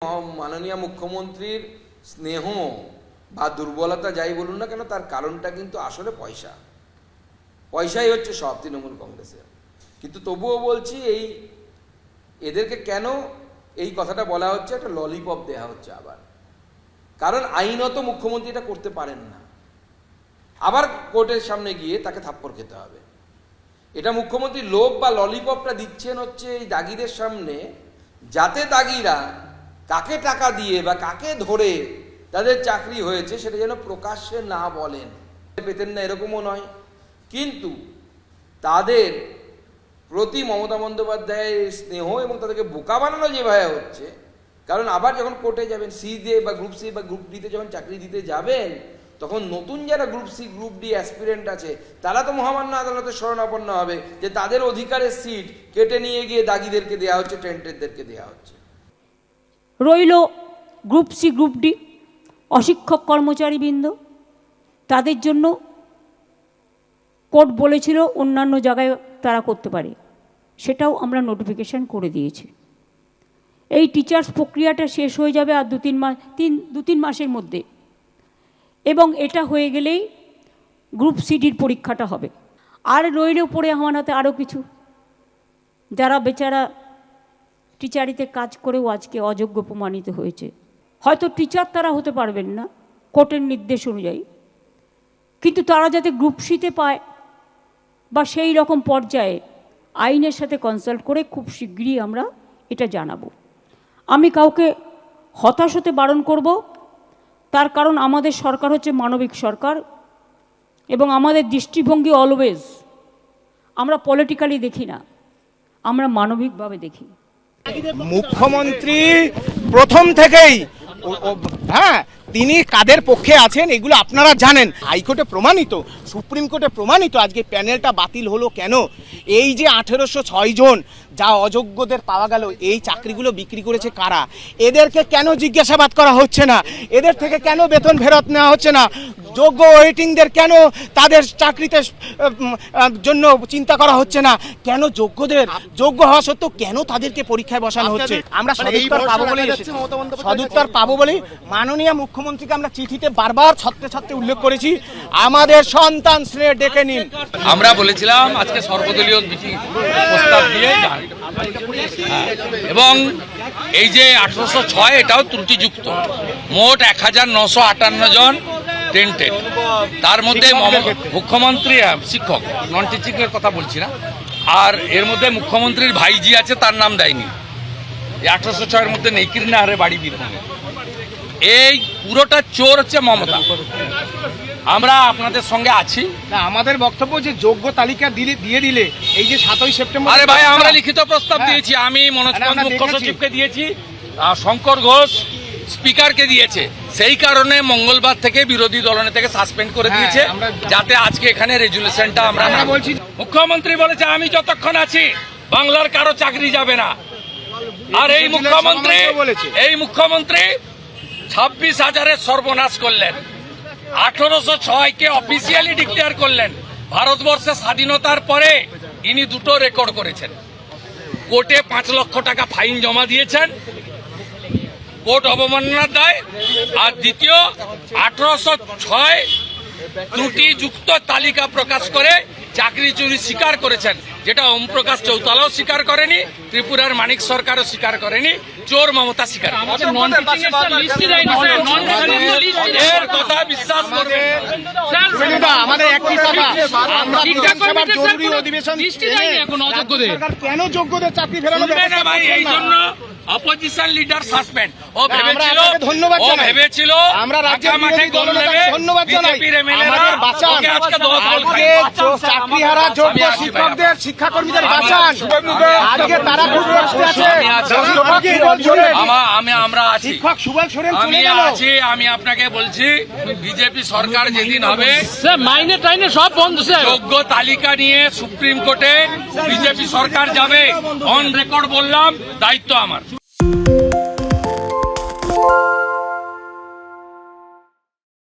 মাননীয় মুখ্যমন্ত্রীর স্নেহ বা দুর্বলতা যাই বলুন না কেন, তার কারণটা কিন্তু আসলে পয়সা। পয়সাই হচ্ছে সব তৃণমূল কংগ্রেসের। কিন্তু তবুও বলছি, এই এদেরকে কেন এই কথাটা বলা হচ্ছে, একটা ললিপপ দেওয়া হচ্ছে আবার। কারণ আইনত মুখ্যমন্ত্রী এটা করতে পারেন না। আবার কোর্টের সামনে গিয়ে তাকে থাপ্পড় খেতে হবে। এটা মুখ্যমন্ত্রী লোভ বা ললিপপটা দিচ্ছেন হচ্ছে এই দাগিদের সামনে, যাতে দাগিরা কাকে টাকা দিয়ে বা কাকে ধরে তাদের চাকরি হয়েছে সেটা যেন প্রকাশ্যে না বলেন। পেতেন না, এরকমও নয়। কিন্তু তাদের প্রতি মমতা বন্দ্যোপাধ্যায়ের স্নেহ এবং তাদেরকে বোকা বানানো যেভাবে হচ্ছে, কারণ আবার যখন কোর্টে যাবেন, সি দিয়ে বা গ্রুপ সি বা গ্রুপ ডিতে যখন চাকরি দিতে যাবেন, তখন নতুন যারা group C, group D aspirant আছে, তারা তো মহামান্য আদালতে শরণাপন্ন হবে যে তাদের অধিকারের সিট কেটে নিয়ে গিয়ে দাগিদেরকে দেওয়া হচ্ছে টেন্টেডদেরকে দেওয়া হচ্ছে। রইল গ্রুপ সি গ্রুপ ডি অশিক্ষক কর্মচারীবৃন্দ। তাদের জন্য কোর্ট বলেছিল অন্যান্য জায়গায় তারা করতে পারে। সেটাও আমরা নোটিফিকেশন করে দিয়েছি। এই টিচার্স প্রক্রিয়াটা শেষ হয়ে যাবে আর দু তিন মাস তিন, দু তিন মাসের মধ্যে। এবং এটা হয়ে গেলেই গ্রুপ সিডির পরীক্ষাটা হবে। আর রইল পড়ে আমার হাতে আরও কিছু। যারা বেচারা টিচারিতে কাজ করেও আজকে অযোগ্য প্রমাণিত হয়েছে। হয়তো টিচার তারা হতে পারবেন না, কোর্টের নির্দেশ অনুযায়ী। কিন্তু তারা যাতে গ্রুপ সিতে পায় বা সেই রকম পর্যায়ে আইনের সাথে কনসাল্ট করে খুব শীঘ্রই আমরা এটা জানাব। আমি কাউকে হতাশ হতে বারণ করব, তার কারণ আমাদের সরকার হচ্ছে মানবিক সরকার এবং আমাদের দৃষ্টিভঙ্গি অলওয়েজ আমরা পলিটিক্যালি দেখি না, আমরা মানবিকভাবে দেখি। মুখ্যমন্ত্রী প্রথম থেকেই হ্যাঁ তিনি কাদের পক্ষে আছেন এগুলো আপনারা জানেন। হাইকোর্টে প্রমাণিত, সুপ্রিম কোর্টে প্রমাণিত আজকে প্যানেলটা বাতিল হলো কেন? এই যে আঠেরোশো ছয় জন যা অযোগ্যদের পাওয়া গেল, এই চাকরিগুলো বিক্রি করেছে কারা? এদেরকে কেন জিজ্ঞাসাবাদ করা হচ্ছে না? এদের থেকে কেন বেতন ফেরত নেওয়া হচ্ছে না? যোগ্য ওয়েটিংদের কেন তাদের চাকরিতে জন্য চিন্তা করা হচ্ছে না? কেন যোগ্যদের যোগ্য হওয়া সত্ত্বেও কেন তাদেরকে পরীক্ষায় বসানো হচ্ছে? আমরা মানে সদুত্তর পাবো বলে সদুত্তর পাবো বলেই মাননীয় মুখ্যমন্ত্রীকে আমরা চিঠিতে বারবার ছত্রে ছত্রে উল্লেখ করেছি। আমাদের সন্তান স্নেহ ডেকে নিন। আমরা বলেছিলাম আজকে সর্বদলীয় মিটিং প্রস্তাব দিয়ে হ্যাঁ, এবং এই যে আঠারোশো ছয় এটাও ত্রুটিযুক্ত। মোট এক হাজার নশো আটান্ন জন টেন্টেড তার মধ্যে মুখ্যমন্ত্রী শিক্ষক নন টিচিংয়ের কথা বলছি না। আর এর মধ্যে মুখ্যমন্ত্রীর ভাইজি আছে তার নাম দেয়নি। এই আঠারোশো ছয়ের মধ্যে নেই কিরনাহারে বাড়ি বীরভূমে এই পুরোটা চোর হচ্ছে মমতা। আমরা আপনাদের সঙ্গে আছি। না আমাদের বক্তব্য যে যোগ্য তালিকা দিলে দিয়ে দিলে এই যে সাতই সেপ্টেম্বর আরে ভাই আমরা লিখিত প্রস্তাব হ্যাঁ। দিয়েছি। আমি মনোজ মুখ্য সচিবকে দিয়েছি। আর শঙ্কর ঘোষ স্পিকারকে দিয়েছে। সেই কারণে মঙ্গলবার থেকে বিরোধী দলনে থেকে সাসপেন্ড করে হ্যাঁ, দিয়েছে যাতে আজকে এখানে রেজুলেশনটা আমরা বলছি- মুখ্যমন্ত্রী বলেছে আমি যতক্ষণ আছি বাংলার কারও চাকরি যাবে না। আর এই মুখ্যমন্ত্রী। এই মুখ্যমন্ত্রী ছাব্বিশ হাজারের সর্বনাশ করলেন। আঠারোশো ছয়কে অফিসিয়ালি ডিক্লেয়ার করলেন। ভারতবর্ষের স্বাধীনতার পরে ইনি দুটো রেকর্ড করেছেন। কোর্টে পাঁচ লক্ষ টাকা ফাইন জমা দিয়েছেন। কোর্ট অবমাননার দায় আর দ্বিতীয় আঠারোশো ছয় ত্রুটিযুক্ত তালিকা প্রকাশ করে চাকরি চুরি স্বীকার করেছেন যেটা ওম প্রকাশ চৌতালাও স্বীকার করেনি ত্রিপুরার মানিক সরকারও স্বীকার করেনি চোর মমতা স্বীকার। এর কথা আমাদের একটি আমরা বিধানসভার জরুরি অধিবেশন রাজ্য কেন যোগ্যদের চাকরি ফেরানো ব্যবস্থা ভাই এই জন্য অপোজিশন লিডার সাসপেন্ড ও ভেবেছিল ধন্যবাদ ও। ভেবেছিল আমরা রাজ্যের ফাঁকা মাঠে গোল দলনেতাকে ধন্যবাদ জানাই। আমাদের বাঁচান। আজকে খাইয়ে চাকরিহারা যোগ্য আমি শিক্ষকদের শিক্ষাকর্মীদের বাঁচান। আজকে তারা খুব কষ্টে আছে। আমি আমরা আছি। শিক্ষক সুবল সোরেন আমি চলে গেল। আছি। আমি আপনাকে বলছি বিজেপি সরকার যেদিন হবে মাইনে টাইনে সব বন্ধ যোগ্য তালিকা নিয়ে সুপ্রিম কোর্টে বিজেপি সরকার যাবে। অন রেকর্ড বললাম, দায়িত্ব আমার।